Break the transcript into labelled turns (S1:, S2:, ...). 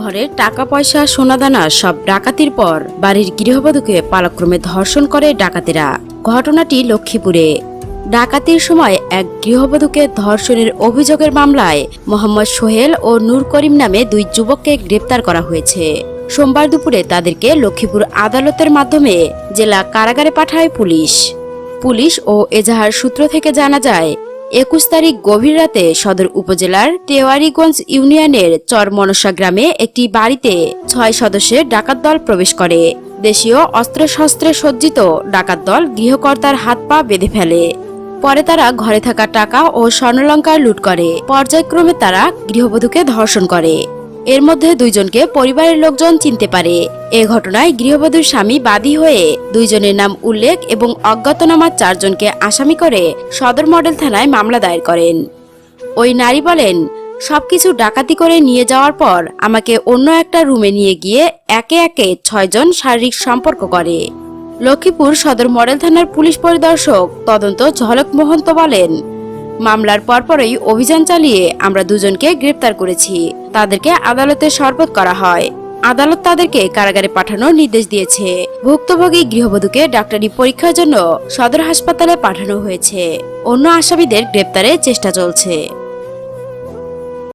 S1: ঘরের টাকা পয়সা, সোনাদানা সব ডাকাতির পর বাড়ির গৃহবধূকে পালাক্রমে ধর্ষণ করে ডাকাতেরা। ঘটনাটি লক্ষ্মীপুরে। ডাকাতির সময় এক গৃহবধূকে ধর্ষণের অভিযোগের মামলায় মোহাম্মদ সোহেল ও নূর করিম নামে দুই যুবককে গ্রেপ্তার করা হয়েছে। সোমবার দুপুরে তাদেরকে লক্ষ্মীপুর আদালতের মাধ্যমে জেলা কারাগারে পাঠায় পুলিশ। পুলিশ ও এজাহার সূত্র থেকে জানা যায় একুশ তারিখ গভীর রাতে সদর উপজেলার টেওয়ারিগঞ্জ ইউনিয়নের চরমনসা গ্রামে একটি বাড়িতে ছয় সদস্যের ডাকাত দল প্রবেশ করে। দেশীয় অস্ত্রশস্ত্রে সজ্জিত ডাকাত দল গৃহকর্তার হাত পা বেঁধে ফেলে। পরে তারা ঘরে থাকা টাকা ও স্বর্ণলঙ্কার লুট করে। পর্যায়ক্রমে তারা গৃহবধূকে ধর্ষণ করে। এর মধ্যে দুইজনকে পরিবারের লোকজন চিনতে পারে। এ ঘটনায় গৃহবধূর স্বামী বাদী হয়ে দুইজনের নাম উল্লেখ এবং অজ্ঞাতনামা চারজনকে আসামি করে সদর মডেল থানায় মামলা দায়ের করেন। ওই নারী বলেন, সবকিছু ডাকাতি করে নিয়ে যাওয়ার পর আমাকে অন্য একটা রুমে নিয়ে গিয়ে একে একে ছয়জন শারীরিক সম্পর্ক করে। লক্ষ্মীপুর সদর মডেল থানার পুলিশ পরিদর্শক তদন্ত ঝলক মহন্ত বলেন, মামলার পরপরই অভিযান চালিয়ে আমরা দুজনকে গ্রেপ্তার করেছি। তাদেরকে আদালতে শরবত করা হয়। আদালত তাদেরকে কারাগারে পাঠানোর নির্দেশ দিয়েছে। ভুক্তভোগী গৃহবধূকে ডাক্তারি পরীক্ষার জন্য সদর হাসপাতালে পাঠানো হয়েছে। অন্য আসামিদের গ্রেপ্তারের চেষ্টা চলছে।